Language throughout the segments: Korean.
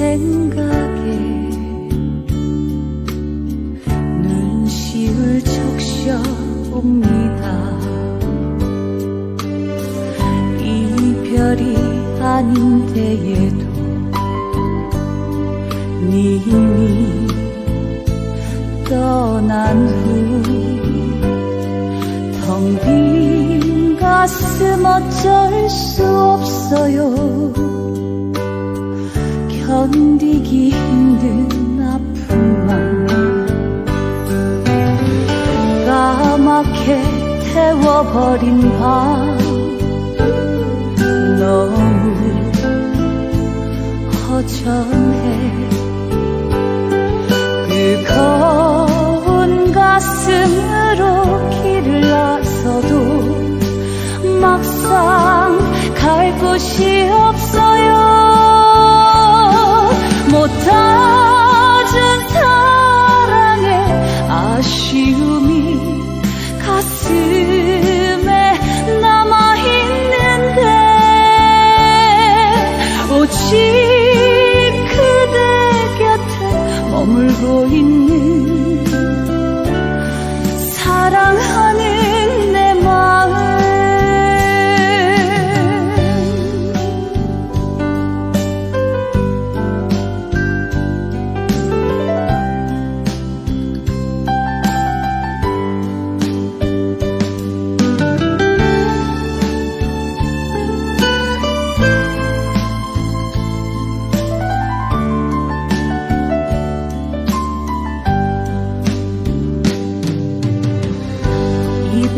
생각에 눈시울 적셔 봅니다. 이별이 아닌데에도 님이 떠난 후 텅 빈 가슴 어쩔 수 없어요 태워버린 밤. 너무 허전해. 뜨거운 가슴으로 길을 나서도 막상 갈 곳이 없어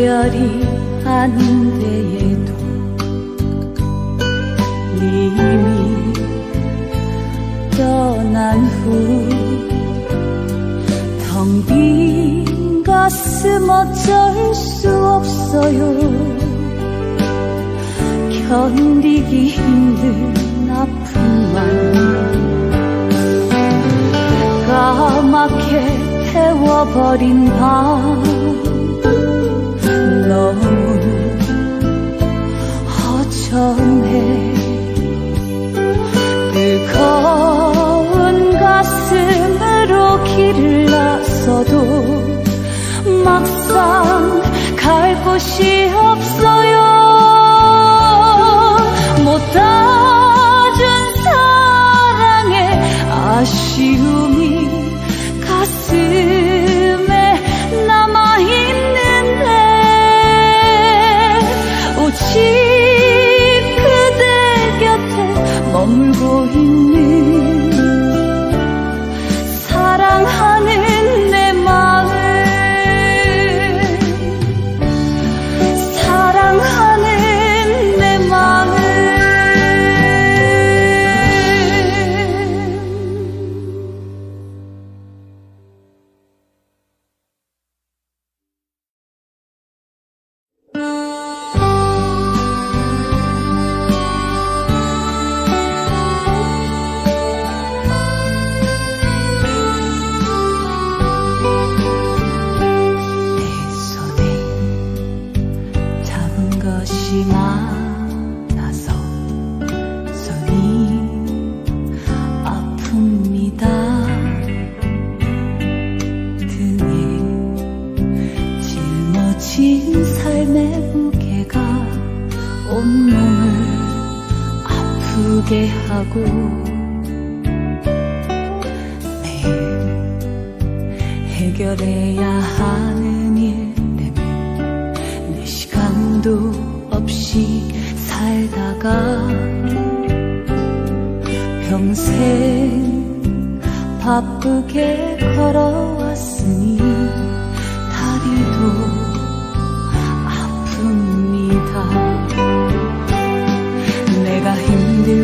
이별이 아닌 데에도 님이 떠난 후 텅 빈 가슴 어쩔 수 없어요. 견디기 힘든 아픔만 까맣게 태워버린 밤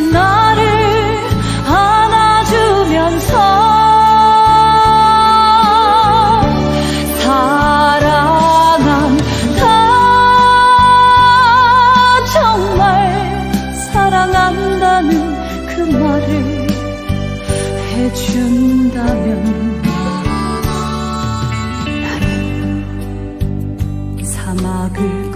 나를 안아주면서 사랑한다 정말 사랑한다는 그 말을 해준다면 나는 사막을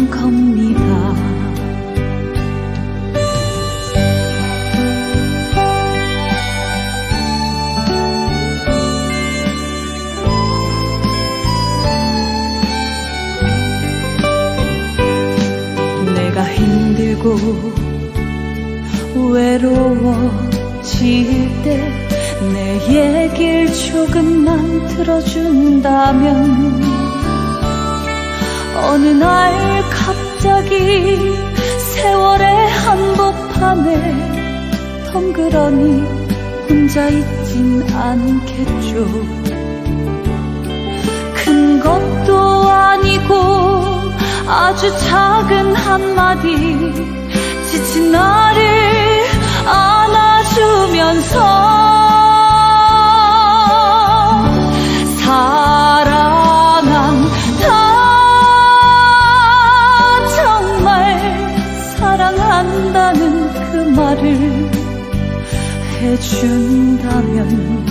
외로워질 때 내 얘길 조금만 들어준다면 어느 날 갑자기 세월의 한복판에 덩그러니 혼자 있진 않겠죠. 큰 것도 아니고 아주 작은 한마디 지친 나를 안아주면서 사랑한다 정말 사랑한다는 그 말을 해준다면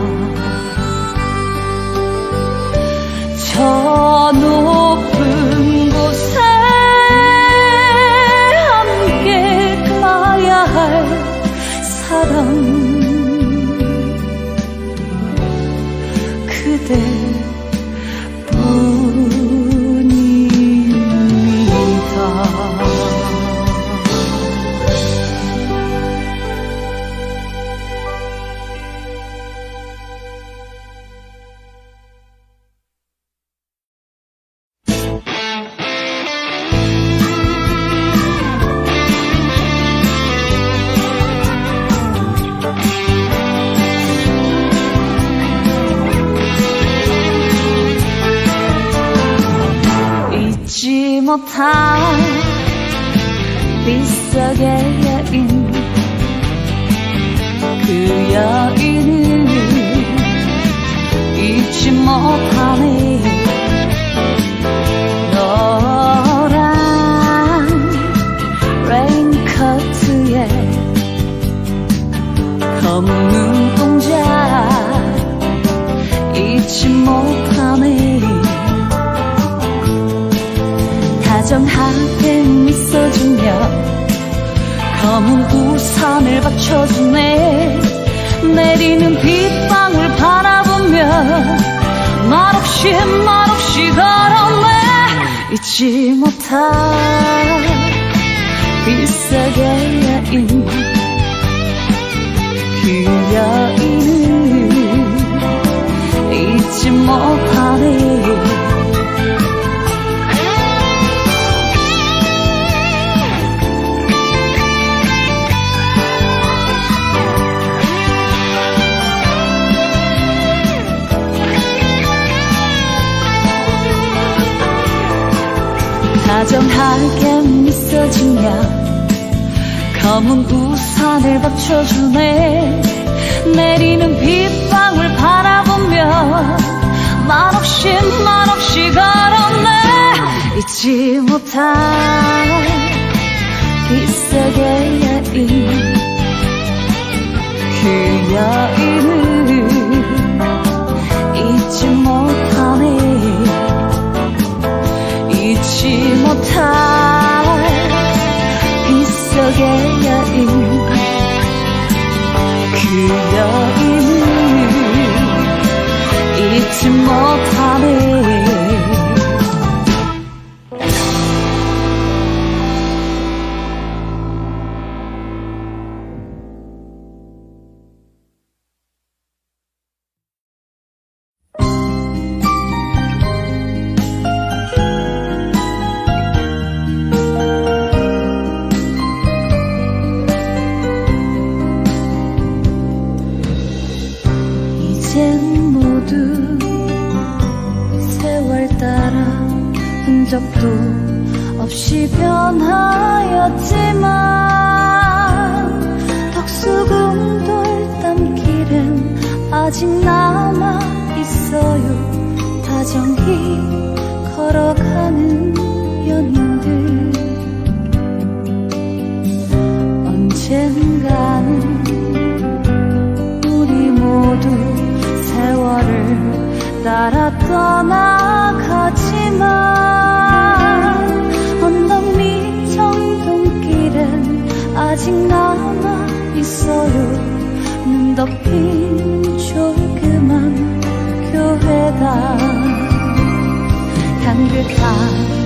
저 높은 곳에 함께 가야 할 사람 다정하게 미소주며 검은 우산을 받쳐주네. 내리는 빗방울 바라보며 말없이 말없이 걸었네 잊지 못할 비싸게 여인 그 여인을 잊지 못하 다정하게 미소지며 검은 우산을 받쳐주네. 내리는 빗방울 바라보며 말없이 말없이 걸었네. 잊지 못할 비싸게 여인 모두 세월 따라 흔적도 없이 변하였지만 덕수궁 돌담길은 아직 남아 있어요. 다정히 걸어가는 따라 떠나가지만 언덕 밑 정동길은 아직 남아 있어요. 눈 덮인 조그만 교회가 향긋한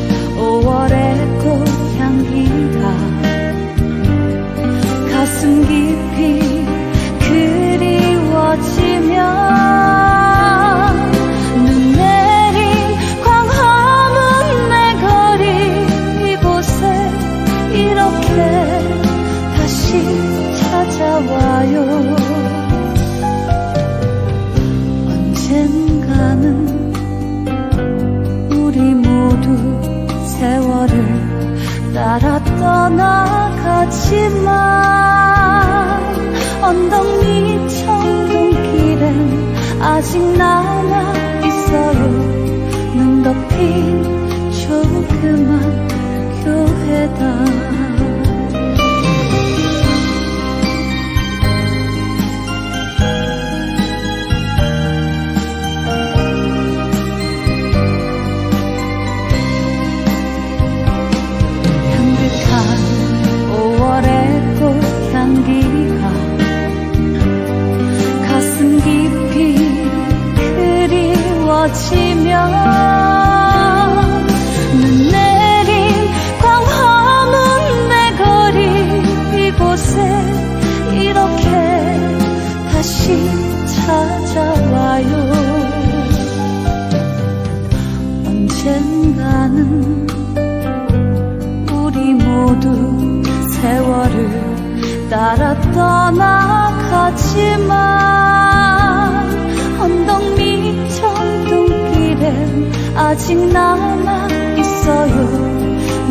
아직 남아 있어요.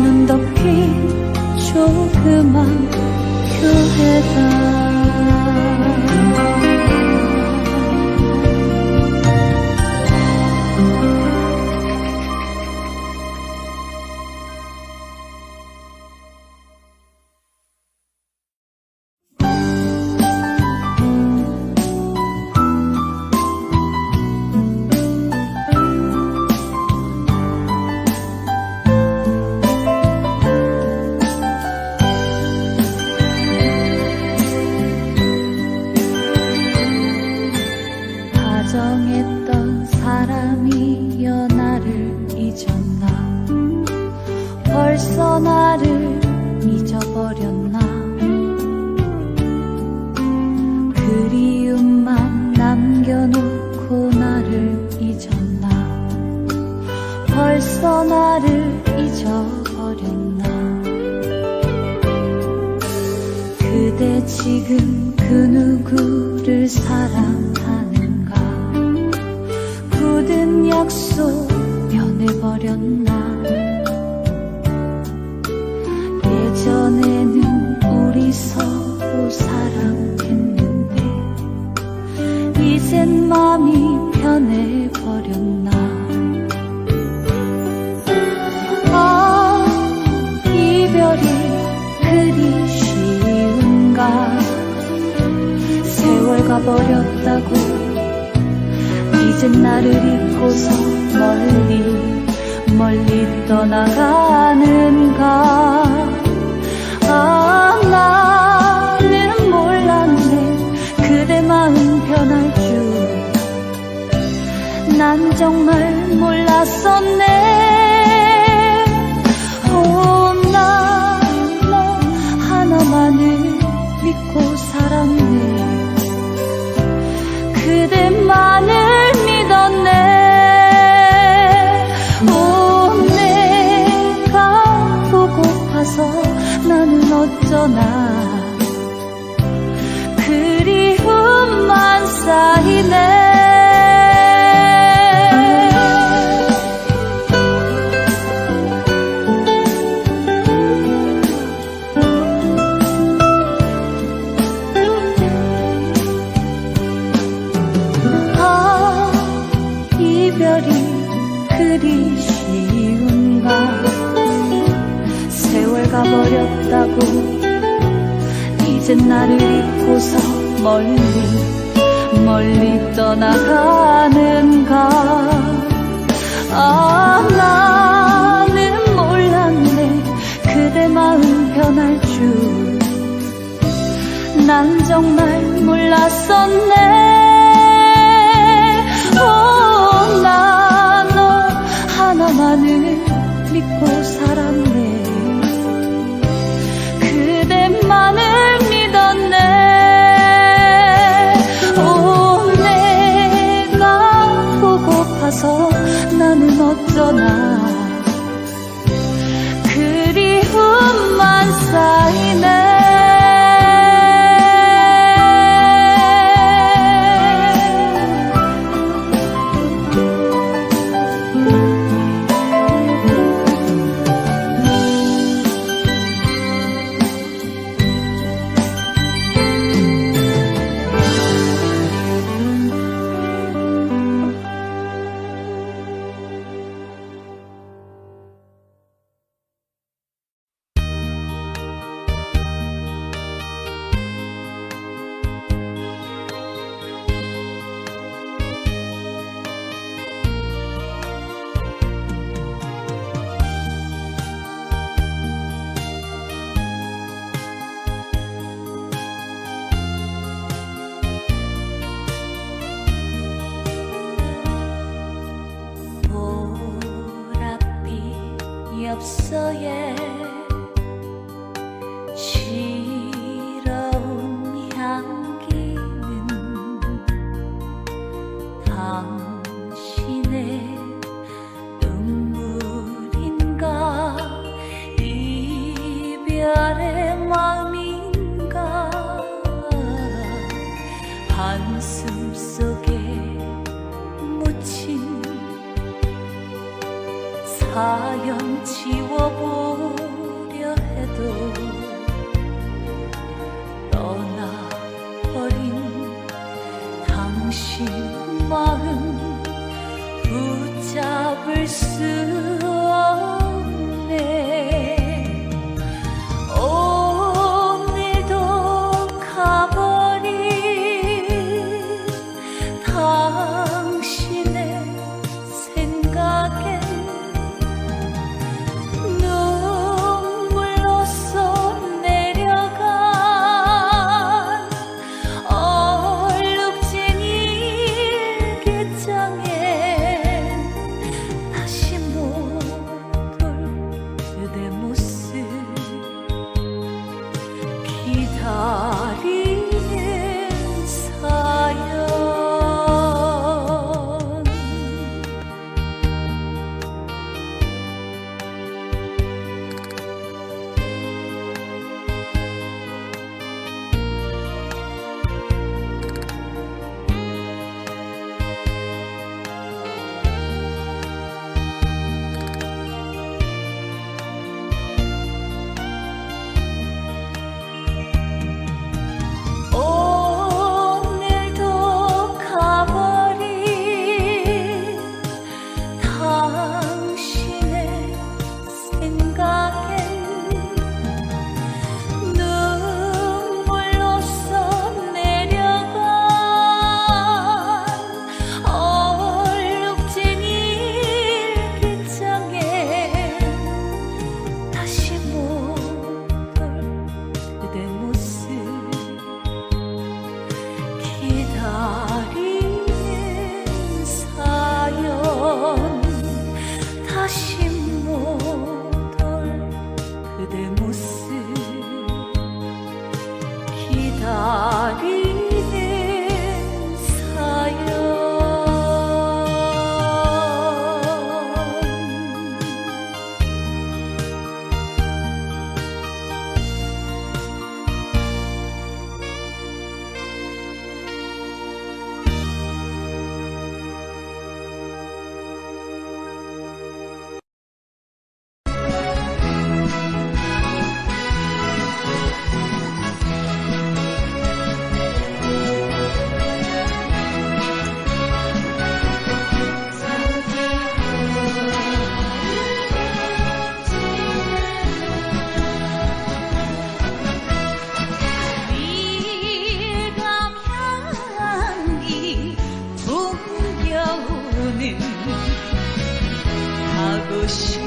눈 덮인 조그만 교회다 나가. 멀리 멀리 떠나가는가. 아 나는 몰랐네. 그대 마음 변할 줄. 난 정말 몰랐었네 어쩌나 그리움만 쌓이 보랏 他不是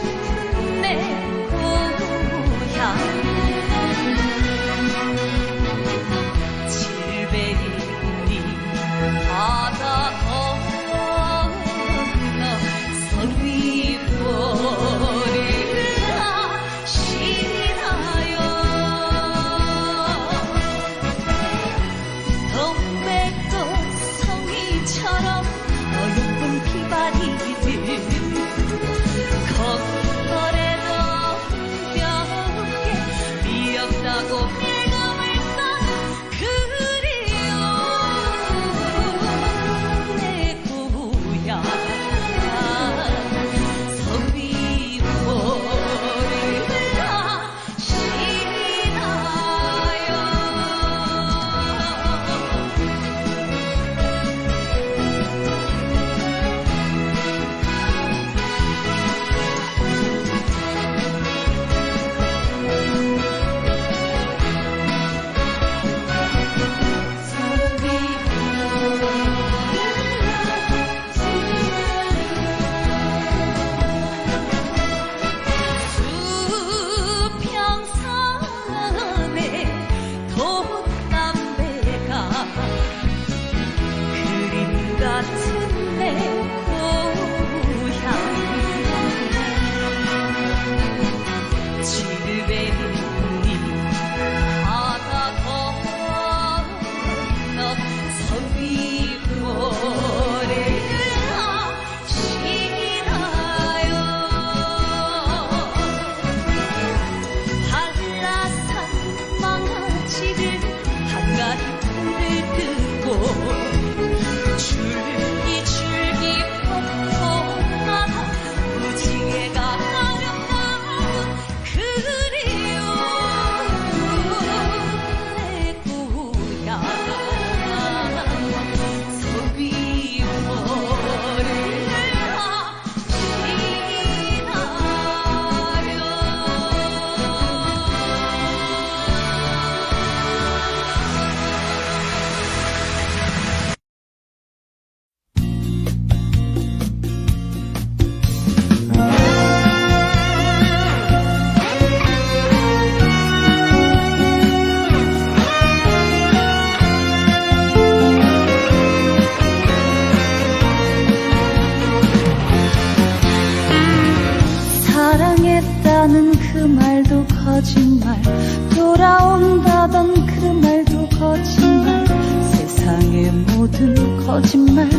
거짓말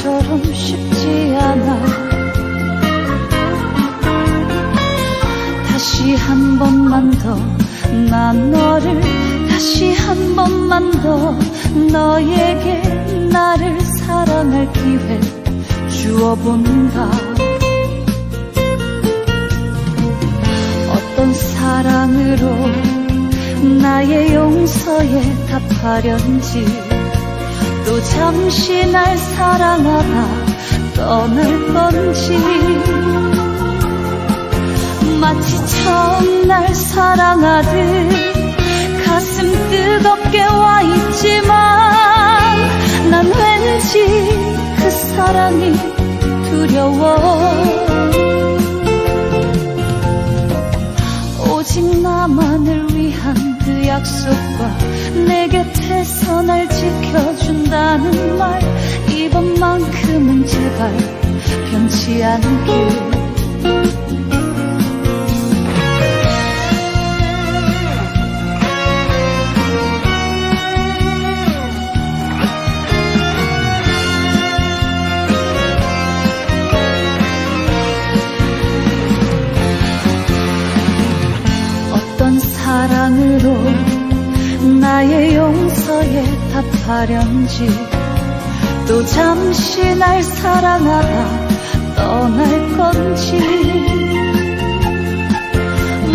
말처럼 쉽지 않아. 다시 한 번만 더 난 너를 다시 한 번만 더 너에게 나를 사랑할 기회 주어본다. 어떤 사랑으로 나의 용서에 답하련지 또 잠시 날 사랑하다 떠날 건지. 마치 처음 날 사랑하듯 가슴 뜨겁게 와 있지만 난 왠지 그 사랑이 두려워. 오직 나만을 위한 그 약속과 내 곁에서 날 지켜준다는 말. 이번만큼은 제발 변치 않길 사랑으로 나의 답 하련지 또 잠시 날 사랑하다 떠날 건지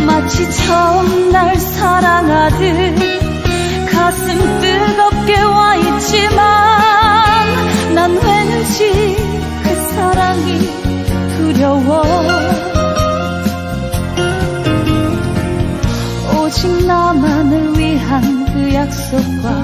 마치 처음 날 사랑하듯 가슴 뜨겁게 와 있지만 난 왠지 그 사랑이 두려워. 오직 나만을 위한 그 약속과